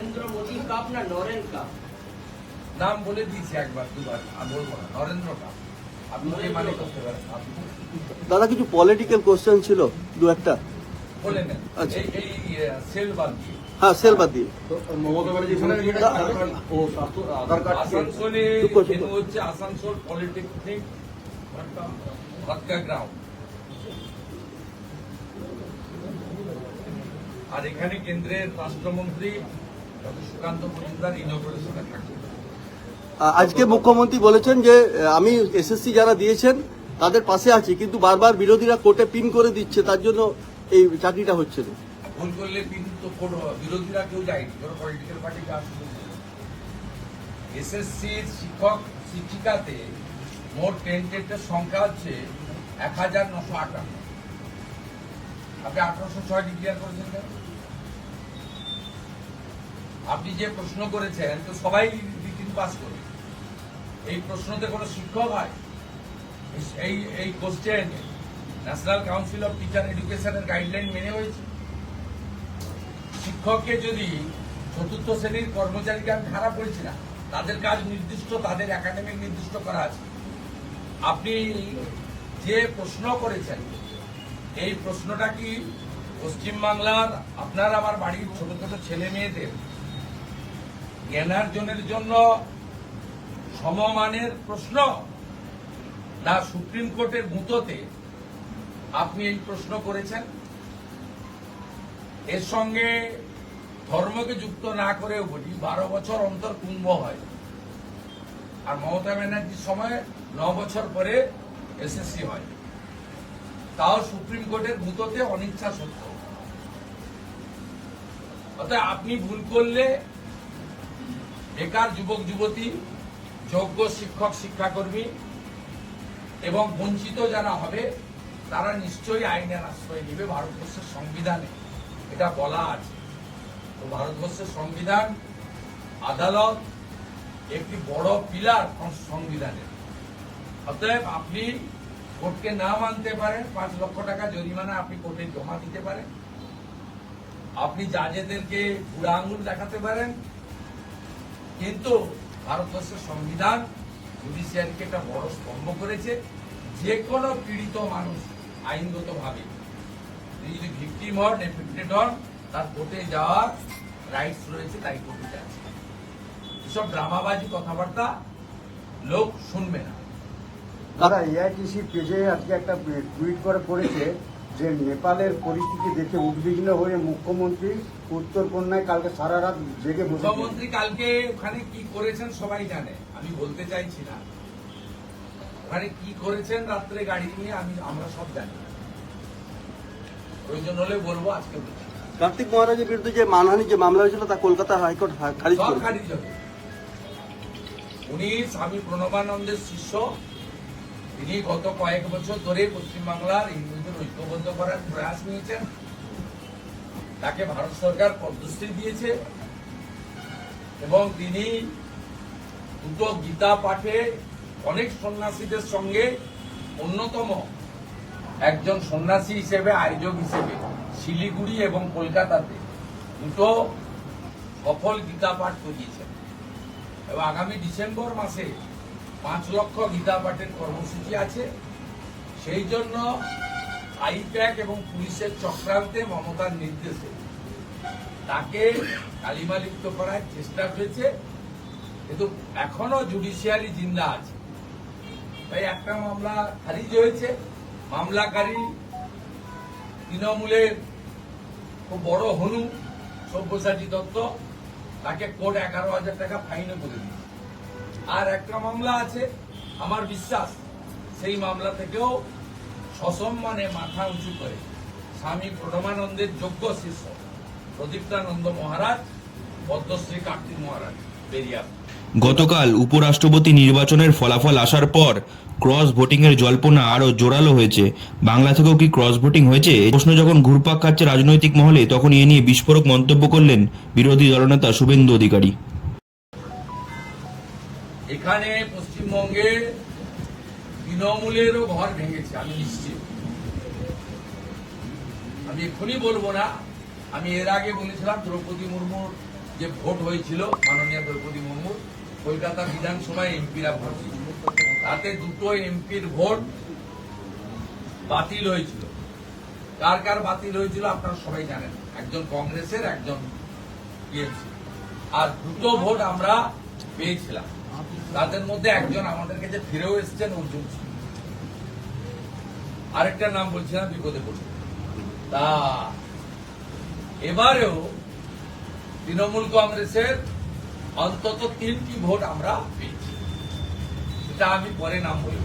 Narendra Modi cup না Naren cup? নাম বলে দিয়েছি একবার দুবার। আমি বলব না নরেন্দ্র কাপ। আপনি মানে করতে পারেন? দাদা কিছু পলিটিক্যাল কোশ্চেন ছিল দু একটা। বলে নেন। আচ্ছা। এই এই সেল বাদ দিয়ে। হ্যাঁ সেল বাদ দিয়ে। মমতা ব্যানার্জি এখানে আধার কার্ড ও আধার কার্ড আসানসোলে চুপ কর, চুপ কর। ভেন্যু হচ্ছে আসানসোল পলিটেকনিক ভাটকা গ্রাউন্ড আর এখানে কেন্দ্রের রাষ্ট্রমন্ত্রী আজকে মুখ্যমন্ত্রী বলেছেন যে আমি এসএসসি যারা দিয়েছেন, তাদের পাশে আছি, কিন্তু বারবার বিরোধীরা কোর্টে পিন করে দিচ্ছে, তার জন্য এই চাকরিটা হচ্ছে না। করলে বিরোধীরা কেউ যায়নি শিক্ষক, শিক্ষিকাতে মোট সংখ্যা হচ্ছে এক হাজার নশো আপনি আঠারোশো ছয় ডিক্লেয়ার করেছেন কেন? আপনি যে প্রশ্ন করেছেন, তো সবাই রিটিন পাস করে। এই প্রশ্নতে কোনো শিক্ষক হয়? এই এই question national council of teacher এডুকেশনের গাইডলাইন মেনে হয়েছে। শিক্ষককে যদি চতুর্থ শ্রেণির কর্মচারীকে আমি খারাপ বলছি না, তাদের কাজ নির্দিষ্ট, তাদের একাডেমিক নির্দিষ্ট করা আছে। আপনি যে প্রশ্ন করেছেন, এই প্রশ্নটা কি পশ্চিমবাংলার আপনার আমার বাড়ির ছোট ছোট ছেলে মেয়েদের জ্ঞানার্জনের জন্য সমমানের প্রশ্ন। না, সুপ্রিম কোর্টের গুঁতোতে আপনি এই প্রশ্ন করেছেন। এর সঙ্গে ধর্মকে যুক্ত না করেও বলি, বারো বছর অন্তর কুম্ভ হয়। আর মমতা ব্যানার্জির সময় ন বছর পরে এসএসসি হয়। তাও সুপ্রিম কোর্টের গুঁতোতে অনিচ্ছা সত্য অর্থাৎ আপনি ভুল করলে বেকার যুবক, যুবতী, যোগ্য শিক্ষক, শিক্ষাকর্মী এবং বঞ্চিত যারা হবে, তারা নিশ্চয়ই আইনের আশ্রয় নেবে ভারতবর্ষের সংবিধানে। এটা বলা আছে। তো ভারতবর্ষের সংবিধান আদালত একটি বড় পিলার সংবিধানের। অতএব আপনি কোর্টকে না মানতে পারেন, পাঁচ লক্ষ টাকা জরিমানা আপনি কোর্টে জমা দিতে পারেন। আপনি জাজেদেরকে বুড়া আঙুল দেখাতে পারেন কিন্তু ভারতবর্ষের সংবিধান জুডিশিয়ারিকে একটা বড় স্তম্ভ করেছে। যে কোনো পীড়িত মানুষ আইনগতভাবে, তিনি যদি ভিকটিম হন এফেক্টেড হন, তার কোর্টে যাওয়ার রাইটস রয়েছে, তাই কোর্টে যাচ্ছে। এসব ড্রামাবাজি কথাবার্তা লোক শুনবে না। দাদা এআইটিসি পেজে আজকে একটা টুইট করে করেছে যে নেপালের পরিস্থিতি দেখে উদ্বিগ্ন হয়ে মুখ্যমন্ত্রী উত্তর কন্যায় কালকে সারা রাত জেগে বসে মুখ্যমন্ত্রী কালকে ওখানে কি করেছেন সবাই জানে আমি বলতে চাইছি না। ওখানে কি করেছেন রাত্রে গাড়ি নিয়ে আমি আমরা সব জানি। প্রয়োজন হলে বলব আজকে কার্তিক মহারাজের বিরুদ্ধে যে মানহানি যে মামলা হয়েছিল তা কলকাতা হাইকোর্ট খারিজ হবে। উনি স্বামী প্রণবানন্দের শিষ্য তিনি গত কয়েক বছর ধরে পশ্চিমবাংলার হিন্দুদের ঐক্যবদ্ধ করার প্রয়াস নিয়েছেন। তাকে ভারত সরকার পদ্মশ্রী দিয়েছে এবং তিনি দুটো গীতা পাঠে অনেক সন্ন্যাসীদের সঙ্গে অন্যতম একজন সন্ন্যাসী হিসেবে, আয়োজক হিসেবে শিলিগুড়ি এবং কলকাতাতে দুটো সফল গীতা পাঠ করিয়েছেন। এবং আগামী ডিসেম্বর মাসে পাঁচ লক্ষ গীতা পাঠের কর্মসূচি আছে। সেই জন্য আইপ্যাক এবং পুলিশের চক্রান্তে মমতার নির্দেশে তাকে কালিমালিপ্ত করার চেষ্টা হয়েছে। কিন্তু এখনও জুডিশিয়ারি জিন্দা আছে। তাই একটা মামলা খারিজ হয়েছে। মামলাকারী তৃণমূলের খুব বড় হনু, সব্যসাচী দত্ত, তাকে কোর্ট এগারো হাজার টাকা ফাইনও করে দিয়েছে। আর একটা মামলা আছে, আমার বিশ্বাস, সেই মামলা থেকেও সসম্মানে মাথা উঁচু করে। স্বামী প্রণমানন্দের যোগ্য শিষ্য, প্রদীপ্তানন্দ মহারাজ, পদ্মশ্রী কার্তিক মহারাজ, বেরিয়ে। গতকাল উপরাষ্ট্রপতি নির্বাচনের ফলাফল আসার পর ক্রস ভোটিং এর জল্পনা আরও জোরালো হয়েছে। বাংলা থেকেও কি ক্রস ভোটিং হয়েছে? প্রশ্ন যখন ঘুরপাক খাচ্ছে রাজনৈতিক মহলে, তখন এ নিয়ে বিস্ফোরক মন্তব্য করলেন বিরোধী দলনেতা শুভেন্দু অধিকারী। এখানে পশ্চিমবঙ্গে তৃণমূলেরও ঘর ভেঙেছে, আমি নিশ্চিত। আমি এক্ষুনি বলব না, আমি এর আগে বলেছিলাম দ্রৌপদী মুর্মুর যে ভোট হয়েছিল, মাননীয় দ্রৌপদী মুর্মু কলকাতা বিধানসভায় এমপিরা ভোট তাতে দুটো এমপির ভোট বাতিল হয়েছিল। কার কার বাতিল হয়েছিল আপনারা সবাই জানেন, একজন কংগ্রেসের, একজন আর দুটো ভোট আমরা পেয়েছিলাম। তাদের মধ্যে একজন আমাদের কাছে ফিরেও এসছেন, অর্জুন আরেকটা নাম বলছিলাম, বিপদে পড়ছে তা এবারেও তৃণমূল কংগ্রেসের অন্তত তিনটি ভোট আমরা পেয়েছি। এটা আমি পরে নাম বলব।